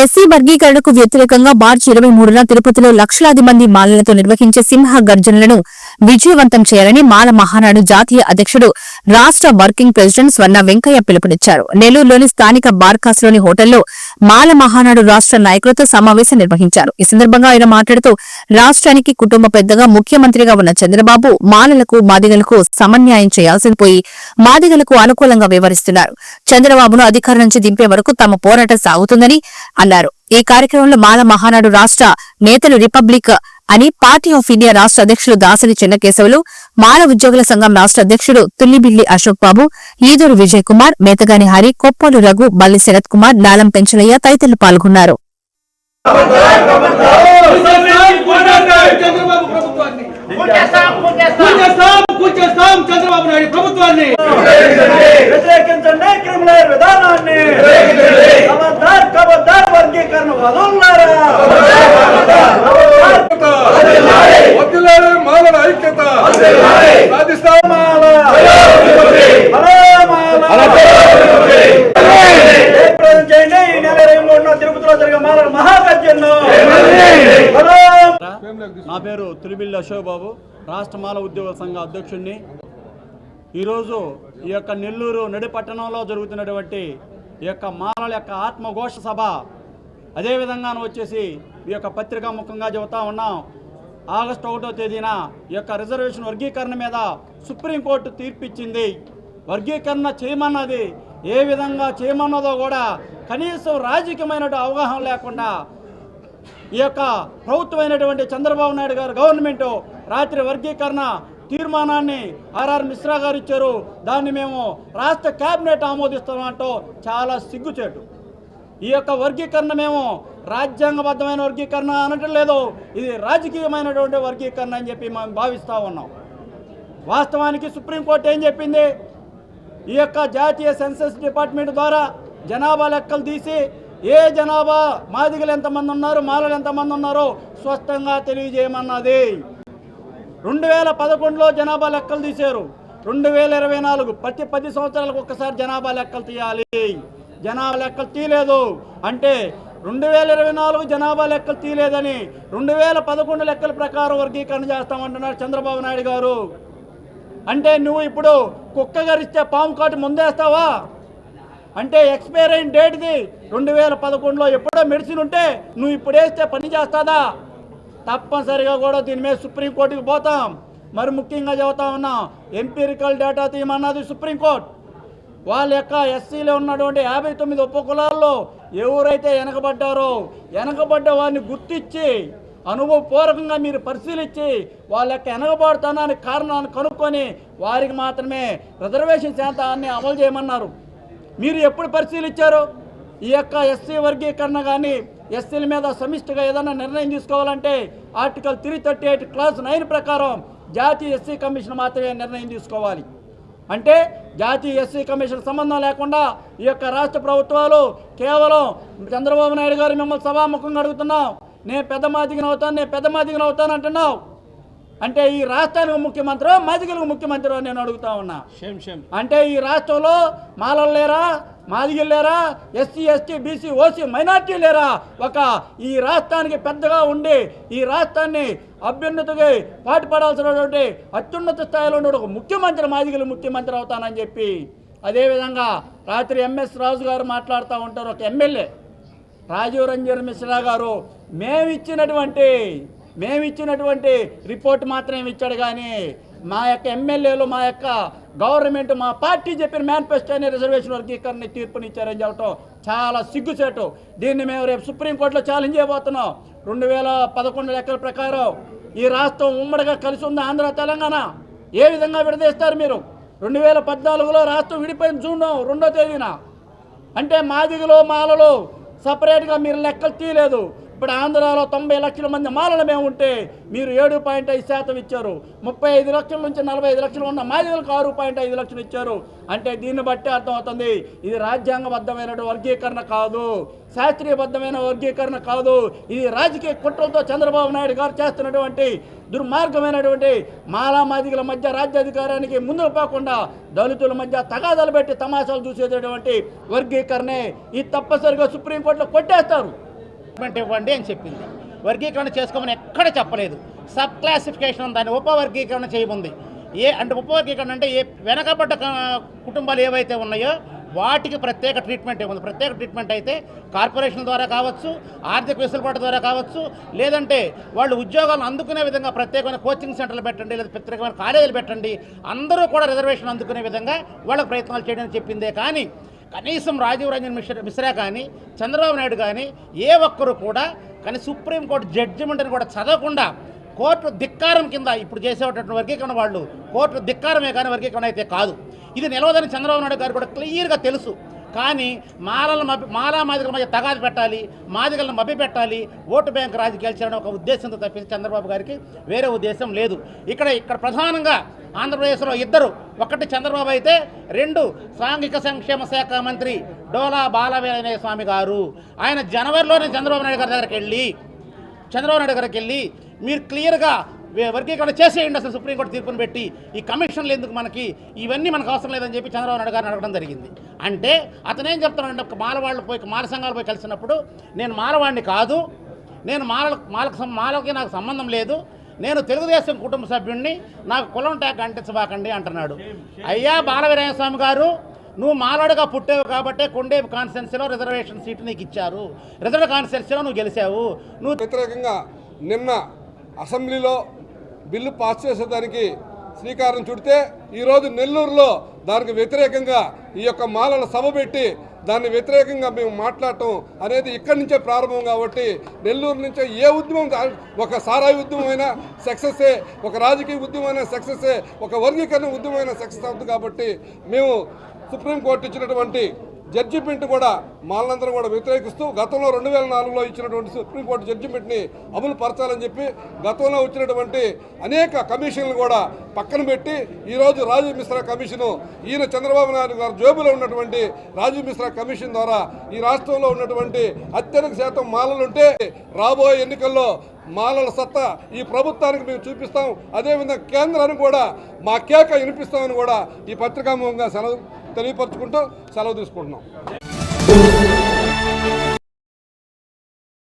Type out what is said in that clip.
SC వర్గీకరణకు వ్యతిరేకంగా మార్చి ఇరవై మూడున తిరుపతిలో లక్షలాది మంది మాలలతో నిర్వహించే సింహ గర్జనలను విజయవంతం చేయాలని మాల మహానాడు జాతీయ అధ్యక్షుడు రాష్ట్ర వర్కింగ్ ప్రెసిడెంట్ స్వర్ణ వెంకయ్య పిలుపునిచ్చారు. నెల్లూరులోని స్థానిక బార్కాస్లోని హోటల్లో మాల మహానాడు రాష్ట్ర నాయకులతో సమావేశం నిర్వహించారు. ఈ సందర్భంగా ఆయన మాట్లాడుతూ రాష్ట్రానికి కుటుంబ పెద్దగా ముఖ్యమంత్రిగా ఉన్న చంద్రబాబు మాలలకు మాదిగలకు సమన్యాయం చేయాల్సింది పోయి మాదిగలకు అనుకూలంగా వ్యవహరిస్తున్నారు. చంద్రబాబును అధికారం నుంచి దింపే వరకు తమ పోరాటం సాగుతుందని అన్నారు. ఈ కార్యక్రమంలో మాల మహానాడు రాష్ట్ర నేతలు రిపబ్లిక్ అని పార్టీ ఆఫ్ ఇండియా రాష్ట్ర అధ్యక్షులు దాసరి చెన్నకేశవులు మాల ఉద్యోగుల సంఘం రాష్ట్ర అధ్యక్షుడు తుల్లిబిల్లి అశోక్ బాబు ఈదూరు విజయ్ కుమార్ మేతగాని హరి కొప్పోలు రఘు బల్లి శరత్ కుమార్ నాలం పెంచలయ్య తదితరులు పాల్గొన్నారు. చంద్రబాబు నాయుడు ప్రభుత్వాన్ని. వ్యతిరేకించండి క్రిమినల్ విధానాన్ని వర్గీకరణ వదులున్నారా వద్దులారే మాలల ఐక్యత సాధిస్తాం చేయండి ఈ నెల ఇరవై మూడున తిరుపతిలో జరిగే మాలల మహాగర్జన్ను హలో నా పేరు తులిబిల్లి అశోక్ బాబు రాష్ట్ర మాల ఉద్యోగుల సంఘ అధ్యక్షుడిని ఈరోజు ఈ యొక్క నెల్లూరు నడి పట్టణంలో జరుగుతున్నటువంటి ఈ యొక్క మాలల యొక్క ఆత్మఘోష సభ. అదేవిధంగా వచ్చేసి ఈ యొక్క పత్రికా ముఖంగా చెబుతా ఉన్నాం. ఆగస్టు ఒకటో తేదీన ఈ యొక్క రిజర్వేషన్ వర్గీకరణ మీద సుప్రీంకోర్టు తీర్పిచ్చింది. వర్గీకరణ చేయమన్నది ఏ విధంగా చేయమన్నదో కూడా కనీసం రాజకీయమైన అవగాహన లేకుండా ఈ యొక్క ప్రభుత్వమైనటువంటి చంద్రబాబు నాయుడు గారు గవర్నమెంట్ రాత్రి వర్గీకరణ తీర్మానాన్ని ఆర్ఆర్ మిశ్రా గారు ఇచ్చారు. దాన్ని మేము రాష్ట్ర కేబినెట్ ఆమోదిస్తామంటూ చాలా సిగ్గుచేటు. ఈ యొక్క వర్గీకరణ మేము రాజ్యాంగబద్ధమైన వర్గీకరణ అనటం లేదు. ఇది రాజకీయమైనటువంటి వర్గీకరణ అని చెప్పి మేము భావిస్తూ ఉన్నాం. వాస్తవానికి సుప్రీంకోర్టు ఏం చెప్పింది? ఈ యొక్క జాతీయ సెన్సస్ డిపార్ట్మెంట్ ద్వారా జనాభా లెక్కలు తీసి ఏ జనాభా? మాదిగలు ఎంతమంది ఉన్నారు? మాలలు ఎంతమంది ఉన్నారో స్పష్టంగా తెలియజేయమన్నది. రెండు వేల పదకొండులో జనాభా లెక్కలు తీశారు. రెండు వేల ఇరవై నాలుగు ప్రతి పది సంవత్సరాలకు ఒక్కసారి జనాభా లెక్కలు తీయాలి. జనాభా లెక్కలు తీయలేదు. అంటే రెండు వేల ఇరవై నాలుగు జనాభా లెక్కలు తీయలేదని రెండు వేల పదకొండు లెక్కల ప్రకారం వర్గీకరణ చేస్తామంటున్నారు చంద్రబాబు నాయుడు గారు. అంటే నువ్వు ఇప్పుడు కుక్క గరిస్తే పాము కాటు ముందేస్తావా? అంటే ఎక్స్పైర్ అయిన డేట్ది రెండు వేల పదకొండులో ఎప్పుడో మెడిసిన్ ఉంటే నువ్వు ఇప్పుడు వేస్తే పని చేస్తాదా? తప్పనిసరిగా కూడా దీని మీద సుప్రీంకోర్టుకి పోతాం. మరి ముఖ్యంగా చెబుతా ఉన్నాం ఎంపీరికల్ డేటా తీయమన్నది సుప్రీంకోర్టు. వాళ్ళ యొక్క ఎస్సీలో ఉన్నటువంటి యాభై తొమ్మిది ఉపకులాల్లో ఎవరైతే వెనకబడ్డారో వెనకబడ్డ వారిని గుర్తించి అనుభవపూర్వకంగా మీరు పరిశీలించి వాళ్ళ యొక్క వెనకబడుతానని కారణాన్ని కనుక్కొని వారికి మాత్రమే రిజర్వేషన్ శాతాన్ని అమలు చేయమన్నారు. మీరు ఎప్పుడు పరిశీలించారు? ఈ యొక్క ఎస్సీ వర్గీకరణ కానీ ఎస్సీల మీద సమిష్టిగా ఏదైనా నిర్ణయం తీసుకోవాలంటే article three thirty eight clause nine ప్రకారం జాతీయ ఎస్సీ కమిషన్ మాత్రమే నిర్ణయం తీసుకోవాలి. అంటే జాతీయ ఎస్సీ కమిషన్ సంబంధం లేకుండా ఈ యొక్క రాష్ట్ర ప్రభుత్వాలు కేవలం చంద్రబాబు నాయుడు గారు మిమ్మల్ని సభాముఖంగా అడుగుతున్నాం. నేను పెద్ద మాదిగిన అవుతాను నేను పెద్ద మాదిగిన అవుతాను అంటున్నావు. అంటే ఈ రాష్ట్రానికి ముఖ్యమంత్రి మాదిగలకు ముఖ్యమంత్రి నేను అడుగుతా ఉన్నా. అంటే ఈ రాష్ట్రంలో మాలలు లేరా మాదిగలు లేరా SC ST BC OC minority లేరా? ఒక ఈ రాష్ట్రానికి పెద్దగా ఉండి ఈ రాష్ట్రాన్ని అభ్యున్నతికి పాటుపడాల్సినటువంటి అత్యున్నత స్థాయిలో ఉన్న ఒక ముఖ్యమంత్రి మాదిగలు ముఖ్యమంత్రి అవుతానని చెప్పి. అదేవిధంగా రాత్రి ఎంఎస్ రాజు గారు మాట్లాడుతూ ఉంటారు ఒక ఎమ్మెల్యే. రాజీవ్ రంజన్ మిశ్రా గారు మేమిచ్చినటువంటి మేమిచ్చినటువంటి రిపోర్ట్ మాత్రమే ఇచ్చాడు కానీ మా యొక్క ఎమ్మెల్యేలు మా యొక్క గవర్నమెంట్ మా పార్టీ చెప్పిన మేనిఫెస్టో అనే రిజర్వేషన్ వర్గీకరణ తీర్పునిచ్చారని చెప్పడం చాలా సిగ్గుచేటు. దీన్ని మేము రేపు సుప్రీంకోర్టులో ఛాలెంజ్ చేయబోతున్నాం. రెండు వేల పదకొండు లెక్కల ప్రకారం ఈ రాష్ట్రం ఉమ్మడిగా కలిసి ఉంది ఆంధ్ర తెలంగాణ. ఏ విధంగా విడదీస్తారు మీరు? రెండు వేల పద్నాలుగులో రాష్ట్రం విడిపోయిన జూన్ రెండో తేదీన. అంటే మాదిగలో మాలలో సపరేట్గా మీరు లెక్కలు తీయలేదు. ఇప్పుడు ఆంధ్రాలో తొంభై లక్షల మంది మాలలు మేము ఉంటే మీరు ఏడు పాయింట్ ఐదు శాతం ఇచ్చారు. ముప్పై ఐదు లక్షల నుంచి నలభై ఐదు లక్షలు ఉన్న మాదిలకు ఆరు పాయింట్ ఐదు లక్షలు ఇచ్చారు. అంటే దీన్ని బట్టి అర్థమవుతుంది ఇది రాజ్యాంగబద్ధమైన వర్గీకరణ కాదు. శాస్త్రీయబద్ధమైన వర్గీకరణ కాదు. ఇది రాజకీయ కుట్రలతో చంద్రబాబు నాయుడు గారు చేస్తున్నటువంటి దుర్మార్గమైనటువంటి మాలా మాదిగల మధ్య రాజ్యాధికారానికి ముందుకు పోకుండా దళితుల మధ్య తగాదాలు పెట్టి తమాషాలు చూసేటటువంటి వర్గీకరణే. ఇది తప్పనిసరిగా సుప్రీంకోర్టులో కొట్టేస్తారు. ట్రీట్మెంట్ ఇవ్వండి అని చెప్పింది. వర్గీకరణ చేసుకోమని ఎక్కడ చెప్పలేదు. సబ్ క్లాసిఫికేషన్ దాన్ని ఉపవర్గీకరణ చేయముంది. ఏ అంటే ఉపవర్గీకరణ అంటే ఏ వెనకబడ్డ కుటుంబాలు ఏవైతే ఉన్నాయో వాటికి ప్రత్యేక ట్రీట్మెంట్ ఇవ్వండి. ప్రత్యేక ట్రీట్మెంట్ అయితే కార్పొరేషన్ ద్వారా కావచ్చు ఆర్థిక వెసులుబాటు ద్వారా కావచ్చు లేదంటే వాళ్ళు ఉద్యోగాలను అందుకునే విధంగా ప్రత్యేకమైన కోచింగ్ సెంటర్లు పెట్టండి లేదా ప్రత్యేకమైన కాలేజీలు పెట్టండి. అందరూ కూడా రిజర్వేషన్ అందుకునే విధంగా వాళ్ళకి ప్రయత్నాలు చేయడం చెప్పిందే. కానీ కనీసం రాజీవ్ రంజన్ మిశ్రా మిశ్రా కానీ చంద్రబాబు నాయుడు కానీ ఏ ఒక్కరు కూడా కానీ సుప్రీంకోర్టు జడ్జిమెంట్ని కూడా చదవకుండా కోర్టు ధిక్కారం కింద ఇప్పుడు చేసేటటువంటి వర్గీకరణ వాళ్ళు కోర్టు ధిక్కారమే కానీ వర్గీకరణ అయితే కాదు. ఇది నిలవదని చంద్రబాబు నాయుడు గారు కూడా క్లియర్గా తెలుసు. కానీ మాలల మభ్య మాలా మాదిగల మధ్య తగాదు పెట్టాలి మాదిగలను మభ్య పెట్టాలి ఓటు బ్యాంక్ రాజకీయాలు చేయాలని ఒక ఉద్దేశంతో తప్పించి చంద్రబాబు గారికి వేరే ఉద్దేశం లేదు. ఇక్కడ ఇక్కడ ప్రధానంగా ఆంధ్రప్రదేశ్లో ఇద్దరు ఒకటి చంద్రబాబు అయితే రెండు సాంఘిక సంక్షేమ శాఖ మంత్రి డోలా బాలవీరయ్య స్వామి గారు. ఆయన జనవరిలోనే చంద్రబాబు నాయుడు గారి దగ్గరికి వెళ్ళి చంద్రబాబు నాయుడు గారికి వెళ్ళి మీరు క్లియర్గా వర్గీకరణ చేసేయండి అసలు సుప్రీంకోర్టు తీర్పును పెట్టి. ఈ కమిషన్లు ఎందుకు మనకి? ఇవన్నీ మనకు అవసరం లేదని చెప్పి చంద్రబాబు నాయుడు గారిని అడగడం జరిగింది. అంటే అతనేం చెప్తున్నాడంటే ఒక మాలవాళ్ళు పోయి మాల సంఘాలు పోయి కలిసినప్పుడు నేను మాలవాడిని కాదు. నేను మాల మాలకు మాలకి నాకు సంబంధం లేదు. నేను తెలుగుదేశం కుటుంబ సభ్యుడిని నాకు కులం ట్యాగ్ అంటించబాకండి అంటున్నాడు. అయ్యా బాలవీరాయస్వామి గారు నువ్వు మాలాడుగా పుట్టావు కాబట్టే కొండేపు కాన్స్టిట్యున్సీలో రిజర్వేషన్ సీటు నీకు ఇచ్చారు. రిజర్వ్ కాన్స్టిట్యున్సీలో నువ్వు గెలిచావు. నువ్వు వ్యతిరేకంగా నిన్న అసెంబ్లీలో బిల్లు పాస్ చేసేదానికి శ్రీకారం చుడితే ఈరోజు నెల్లూరులో దానికి వ్యతిరేకంగా ఈ యొక్క మాలల సభ పెట్టి దాన్ని వ్యతిరేకంగా మేము మాట్లాడటం అనేది ఇక్కడి నుంచే ప్రారంభం కాబట్టి నెల్లూరు నుంచే ఏ ఉద్యమం ఒక సారాయి ఉద్యమమైనా సక్సెస్సే ఒక రాజకీయ ఉద్యమం సక్సెస్సే ఒక వర్గీకరణ ఉద్యమం సక్సెస్ అవుతుంది కాబట్టి మేము సుప్రీంకోర్టు ఇచ్చినటువంటి జడ్జిమెంట్ కూడా మాలందరం కూడా వ్యతిరేకిస్తూ గతంలో రెండు వేల నాలుగులో ఇచ్చినటువంటి సుప్రీంకోర్టు జడ్జిమెంట్ని అమలు పరచాలని చెప్పి గతంలో వచ్చినటువంటి అనేక కమిషన్లు కూడా పక్కన పెట్టి ఈరోజు రాజీవ్ మిశ్రా కమిషను ఈయన చంద్రబాబు నాయుడు గారు జోబులో ఉన్నటువంటి రాజీవ్ మిశ్రా కమిషన్ ద్వారా ఈ రాష్ట్రంలో ఉన్నటువంటి అత్యధిక శాతం మాలలు ఉంటే రాబోయే ఎన్నికల్లో మాలల సత్తా ఈ ప్రభుత్వానికి మేము చూపిస్తాం. అదేవిధంగా కేంద్రానికి కూడా మా కేక వినిపిస్తామని కూడా ఈ పత్రికాముఖంగా సెలవు తెలియపరచుకుంటూ సెలవు తీసుకుంటున్నాం.